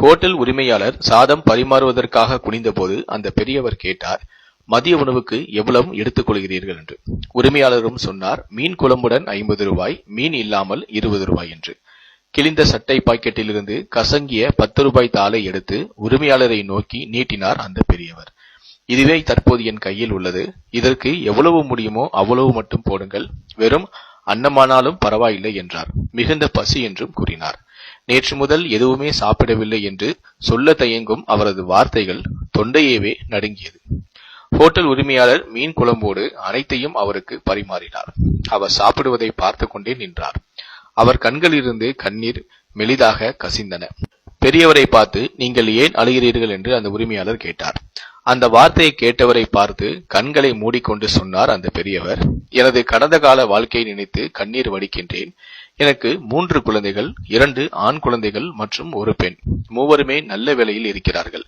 Hotel உரிமையாளர் சாதம் பரிமாறுவதற்காக குனிந்தபோது அந்த பெரியவர் கேட்டார் மதிய உணவுக்கு எவ்வளவு எடுத்துக் கொள்கிறீர்கள்? என்று. உரிமையாளரும் சொன்னார் மீன் குழம்புடன் ஐம்பது ரூபாய் மீன் இல்லாமல் இருபது ரூபாய் என்று. கிழிந்த சட்டை பாக்கெட்டிலிருந்து கசங்கிய பத்து ரூபாய் தாளை எடுத்து உரிமையாளரை நோக்கி நீட்டினார் அந்த பெரியவர். இதுவே தற்போது என் கையில் உள்ளது. இதற்கு எவ்வளவு முடியுமோ அவ்வளவு மட்டும் போடுங்கள். வெறும் அன்னமானாலும் பரவாயில்லை என்றார். மிகுந்த பசி என்றும் கூறினார். நேற்று முதல் எதுவுமே சாப்பிடவில்லை என்று சொல்ல தயங்கும் அவரது வார்த்தைகள் தொண்டையவே நடுங்கியது. ஹோட்டல் உரிமையாளர் மீன் குழம்போடு அனைத்தையும் அவருக்கு பரிமாறினார். அவர் சாப்பிடுவதை பார்த்து கொண்டே நின்றார். அவர் கண்களிலிருந்து கண்ணீர் மெலிதாக கசிந்தன. பெரியவரை பார்த்து நீங்கள் ஏன் அழுகிறீர்கள்? என்று அந்த உரிமையாளர் கேட்டார். அந்த வார்த்தையை கேட்டவரை பார்த்து கண்களை மூடிக்கொண்டு சொன்னார் அந்த பெரியவர் எனது கடந்த கால வாழ்க்கையை நினைத்து கண்ணீர் வடிக்கின்றேன். எனக்கு மூன்று குழந்தைகள் இரண்டு ஆண் குழந்தைகள் மற்றும் ஒரு பெண். மூவருமே நல்ல வேலையில் இருக்கிறார்கள்.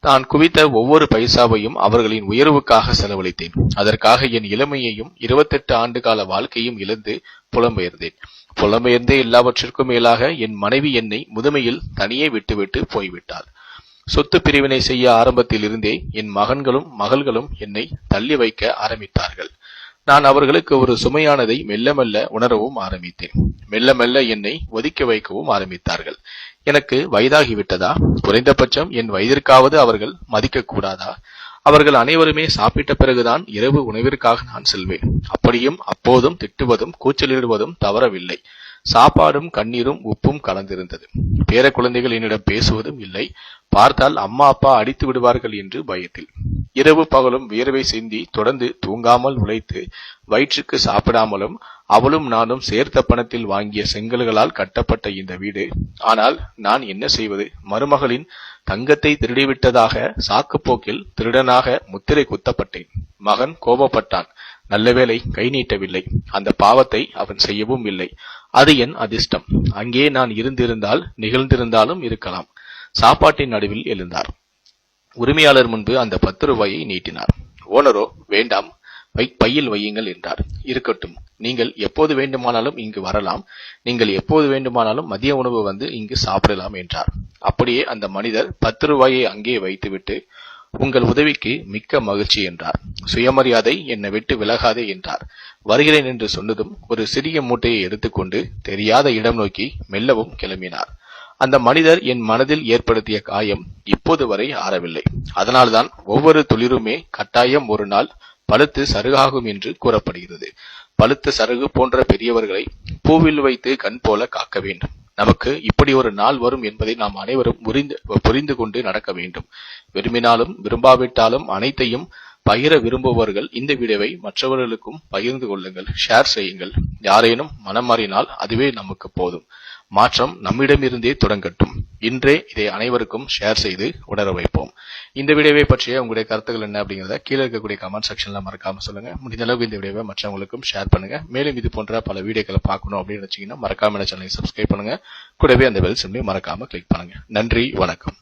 தான் குவித்த ஒவ்வொரு பைசாவையும் அவர்களின் உயர்வுக்காக செலவழித்தேன். அதற்காக என் இளமையையும் இருபத்தெட்டு ஆண்டு கால வாழ்க்கையும் இழந்து புலம்பெயர்ந்தேன். புலம்பெயர்ந்தே எல்லாவற்றிற்கும் மேலாக என் மனைவி என்னை முதுமையில் தனியே விட்டுவிட்டு போய்விட்டார் சொத்து பிரிவினை செய்ய ஆரம்பத்தில் இருந்தே என் மகன்களும் மகள்களும் என்னை தள்ளி வைக்க ஆரம்பித்தார்கள். நான் அவர்களுக்கு ஒரு சுமையானதை மெல்ல மெல்ல உணரவும் ஆரம்பித்தேன். மெல்ல மெல்ல என்னை ஒதுக்கி வைக்கவும் ஆரம்பித்தார்கள். எனக்கு வயதாகிவிட்டதா? குறைந்தபட்சம் என் வயதிற்காவது அவர்கள் மதிக்க கூடாதா அவர்கள் அனைவருமே சாப்பிட்ட பிறகுதான் இரவு உணவிற்காக நான் செல்வேன். அப்படியும் அப்போதும் திட்டுவதும் கூச்சலிடுவதும் தவறவில்லை. சாப்பாடும் கண்ணீரும் உப்பும் கலந்திருந்தது. பேர குழந்தைகள் என்னிடம் பேசுவதும் இல்லை. பார்த்தால் அம்மா அப்பா அடித்து விடுவார்கள் என்று பயத்தில். இரவு பகலும் வியர்வை சிந்தி தொடர்ந்து தூங்காமல் உழைத்து வயிற்றுக்கு சாப்பிடாமலும் அவளும் நானும் சேர்த்த பணத்தில் வாங்கிய செங்கல்களால் கட்டப்பட்ட இந்த வீடு. ஆனால் நான் என்ன செய்வது? மருமகளின் தங்கத்தை திருடிவிட்டதாக சாக்குப்போக்கில் திருடனாக முத்திரை குத்தப்பட்டேன். மகன் கோபப்பட்டான். நல்லவேளை கை நீட்டவில்லை. அந்த பாவத்தை அவன் செய்யவும் இல்லை. அது என் அதிர்ஷ்டம். அங்கே நான் இருந்திருந்தால் நிகழ்ந்திருந்தாலும் இருக்கலாம். சாப்பாட்டின் நடுவில் எழுந்தார். உரிமையாளர் முன்பு அந்த பத்து ரூபாயை நீட்டினார். ஓனரோ வேண்டாம் பை பையில் வையுங்கள் என்றார். இருக்கட்டும் நீங்கள் எப்போது வேண்டுமானாலும் இங்கு வரலாம். நீங்கள் எப்போது வேண்டுமானாலும் மதிய உணவு வந்து இங்கு சாப்பிடலாம் என்றார். அப்படியே அந்த மனிதர் பத்து ரூபாயை அங்கே வைத்துவிட்டு உங்கள் உதவிக்கு மிக்க மகிழ்ச்சி என்றார். சுயமரியாதை என்னை விட்டு விலகாதே என்றார். வருகிறேன் என்று சொன்னதும் ஒரு சிறிய மூட்டையை எடுத்துக்கொண்டு தெரியாத இடம் நோக்கி மெல்லவும் கிளம்பினார். அந்த மனிதர் என் மனதில் ஏற்படுத்திய காயம் இப்போது வரை ஆறவில்லை. அதனால்தான் ஒவ்வொரு துளிருமே கட்டாயம் ஒரு நாள் பழுத்து சருகாகும் என்று கூறப்படுகிறது. பழுத்த சருகு போன்ற பெரியவர்களை பூவில் வைத்து கண் போல காக்க வேண்டும். நமக்கு இப்படி ஒரு நாள் வரும் என்பதை நாம் அனைவரும் புரிந்து புரிந்து கொண்டு நடக்க வேண்டும். விரும்பினாலும் விரும்பாவிட்டாலும் அனைத்தையும் பகிர விரும்புபவர்கள் இந்த வீடியோவை மற்றவர்களுக்கும் பகிர்ந்து கொள்ளுங்கள் ஷேர் செய்யுங்கள். யாரேனும் மனம் மாறினால் அதுவே நமக்கு போதும். மாற்றம் நம்மிடமிருந்தே தொடங்கட்டும். இன்றே இதை அனைவருக்கும் ஷேர் செய்து உணர வைப்போம். இந்த வீடியோவை பற்றிய உங்களுடைய கருத்துக்கள் என்ன அப்படிங்கிறத கீழே இருக்கக்கூடிய கமெண்ட் செக்ஷன்ல மறக்காம சொல்லுங்க. முடிந்த அளவுக்கு இந்த வீடியோவை மற்றவங்களுக்கும் ஷேர் பண்ணுங்க. மேலும் இது போன்ற பல வீடியோக்களை பார்க்கணும் அப்படின்னு நினைச்சீங்கன்னா மறக்காம சேனலை சப்ஸ்கிரைப் பண்ணுங்க. கூடவே அந்த பெல் சிம்லையும் மறக்காம கிளிக் பண்ணுங்க. நன்றி வணக்கம்.